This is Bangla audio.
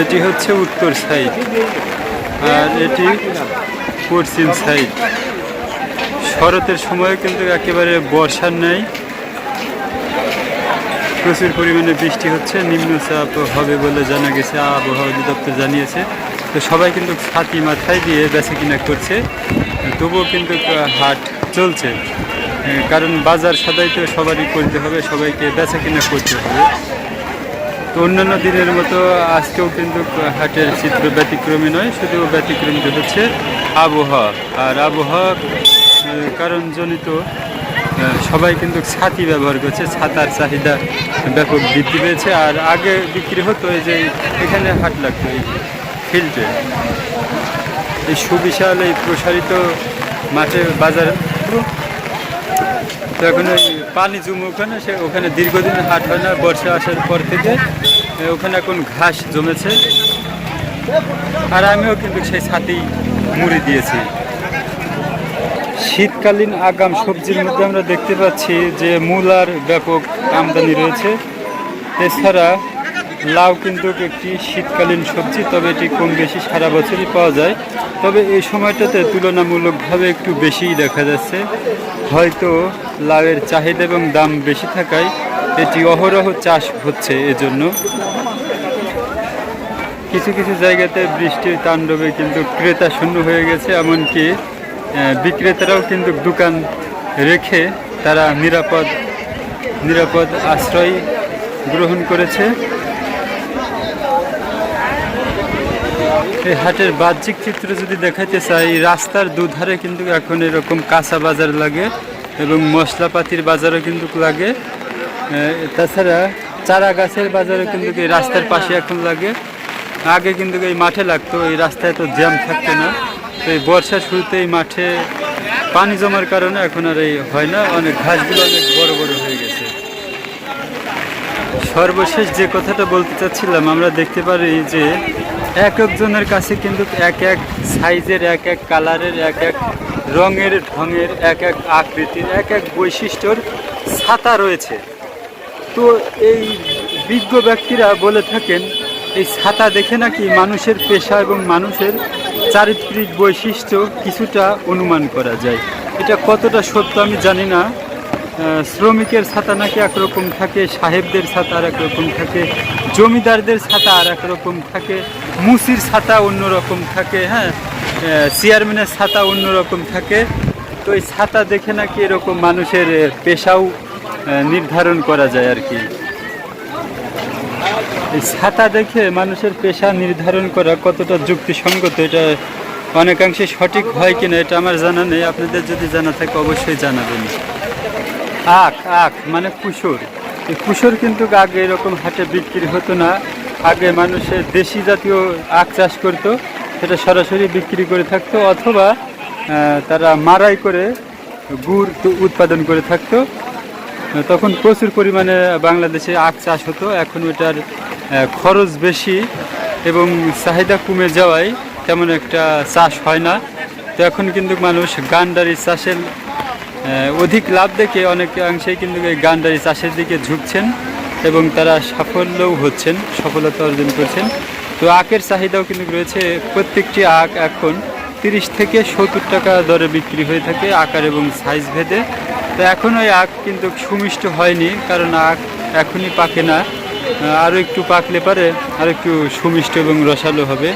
এটি হচ্ছে উত্তর সাইড। আর এটি পশ্চিম সাইড। শরতের সময় কিন্তু একেবারে বর্ষার নেই। প্রচুর পরিমাণে বৃষ্টি হচ্ছে, নিম্নচাপ হবে বলে জানা গেছে, আবহাওয়া অধিদপ্তর জানিয়েছে। তো সবাই কিন্তু ছাতি মাথায় দিয়ে বেচা কিনা করছে, তবুও কিন্তু হাট চলছে। কারণ বাজার সদাই তো সবারই করতে হবে, সবাইকে বেচা কিনা করতে হবে। তো অন্যান্য দিনের মতো আজকেও কিন্তু হাটের চিত্র ব্যতিক্রমী নয়, শুধু ব্যতিক্রমী হচ্ছে আবহাওয়া। আর আবহাওয়া কারণজনিত সবাই কিন্তু ছাতি ব্যবহার করছে, ছাতার চাহিদা ব্যাপক বৃদ্ধি পেয়েছে। আর আগে বিক্রি হতো এই যে এখানে হাট লাগতো, এই ফিল্ডে। এই সুবিশাল, এই প্রসারিত মাঠে বাজার এখন ওই পানি জমে ওখানে, সে ওখানে দীর্ঘদিন হাট হয় না, বর্ষা আসার পর থেকে ওখানে এখন ঘাস জমেছে। আর আমিও কিন্তু সেই ছাতি মুড়ি দিয়েছি। শীতকালীন আগাম সবজির মধ্যে আমরা দেখতে পাচ্ছি যে মূলার ব্যাপক আমদানি রয়েছে। এছাড়া লাউ কিন্তু একটি শীতকালীন সবজি, তবে এটি কম বেশি সারা বছরই পাওয়া যায়। তবে এই সময়টাতে তুলনামূলকভাবে একটু বেশিই দেখা যাচ্ছে। হয়তো লাউয়ের চাহিদা এবং দাম বেশি থাকায় এটি অহরহ চাষ হচ্ছে এজন্য। কিছু কিছু জায়গাতে বৃষ্টির তাণ্ডবে কিন্তু ক্রেতা শূন্য হয়ে গেছে, এমনকি বিক্রেতারাও কিন্তু দোকান রেখে তারা নিরাপদ নিরাপদ আশ্রয় গ্রহণ করেছে। এই হাটের বাহ্যিক চিত্র যদি দেখাইতে চাই রাস্তার দুধারে কিন্তু এখন এরকম কাঁচা বাজার লাগে এবং মশলাপাতির বাজারও কিন্তু লাগে। তাছাড়া চারা গাছের বাজারও কিন্তু এই রাস্তার পাশে এখন লাগে। আগে কিন্তু এই মাঠে লাগতো, এই রাস্তায় তো জ্যাম থাকতো না। তো এই বর্ষার শুরুতে এই মাঠে পানি জমার কারণে এখন আর এই হয় না। অনেক ঘাসগুলো অনেক বড় বড় সর্বশেষ যে কথাটা বলতে চাচ্ছিলাম, আমরা দেখতে পারি যে এক একজনের কাছে কিন্তু এক এক সাইজের, এক এক কালারের, এক এক রঙের, ঢঙের, এক এক আকৃতির, এক এক বৈশিষ্ট্যর ছাতা রয়েছে। তো এই বিজ্ঞ ব্যক্তিরা বলে থাকেন, এই ছাতা দেখে নাকি মানুষের পেশা এবং মানুষের চারিত্রিক বৈশিষ্ট্য কিছুটা অনুমান করা যায়। এটা কতটা সত্য আমি জানি না। শ্রমিকের ছাতা নাকি একরকম থাকে, সাহেবদের ছাতা আর একরকম থাকে, জমিদারদের ছাতা আর একরকম থাকে, মুসির ছাতা অন্যরকম থাকে হ্যাঁ? চেয়ারম্যানের ছাতা অন্যরকম থাকে। তো এই ছাতা দেখে নাকি এরকম মানুষের পেশাও নির্ধারণ করা যায় আর কি। এই ছাতা দেখে মানুষের পেশা নির্ধারণ করা কতটা যুক্তিসঙ্গত, এটা অনেকাংশে সঠিক হয় কিনা, এটা আমার জানা নেই। আপনাদের যদি জানা থাকে, অবশ্যই জানাবেন। আখ আখ মানে কুসুর এই কুসুর কিন্তু আগে এরকম হাটে বিক্রি হতো না। আগে মানুষের দেশি জাতীয় আখ চাষ করতো, সেটা সরাসরি বিক্রি করে থাকতো, অথবা তারা মারাই করে গুড় উৎপাদন করে থাকতো। তখন প্রচুর পরিমাণে বাংলাদেশে আখ চাষ হতো। এখন ওটার খরচ বেশি এবং চাহিদা কমে যাওয়ায় তেমন একটা চাষ হয় না। তো এখন কিন্তু মানুষ গান্ডারি চাষের অধিক লাভ দেখে অনেকাংশেই কিন্তু এই গান্ডারি চাষের দিকে ঝুঁকছেন এবং তারা সাফল্যও হচ্ছেন, সফলতা অর্জন করছেন। তো আখের চাহিদাও কিন্তু রয়েছে। প্রত্যেকটি আখ এখন তিরিশ থেকে সত্তর টাকা দরে বিক্রি হয়ে থাকে আকার এবং সাইজ ভেদে। তো এখন ওই আখ কিন্তু সুমিষ্ট হয়নি, কারণ আখ এখনই পাকে না। আরও একটু পাকলে পারে আর একটু সুমিষ্ট এবং রসালো হবে।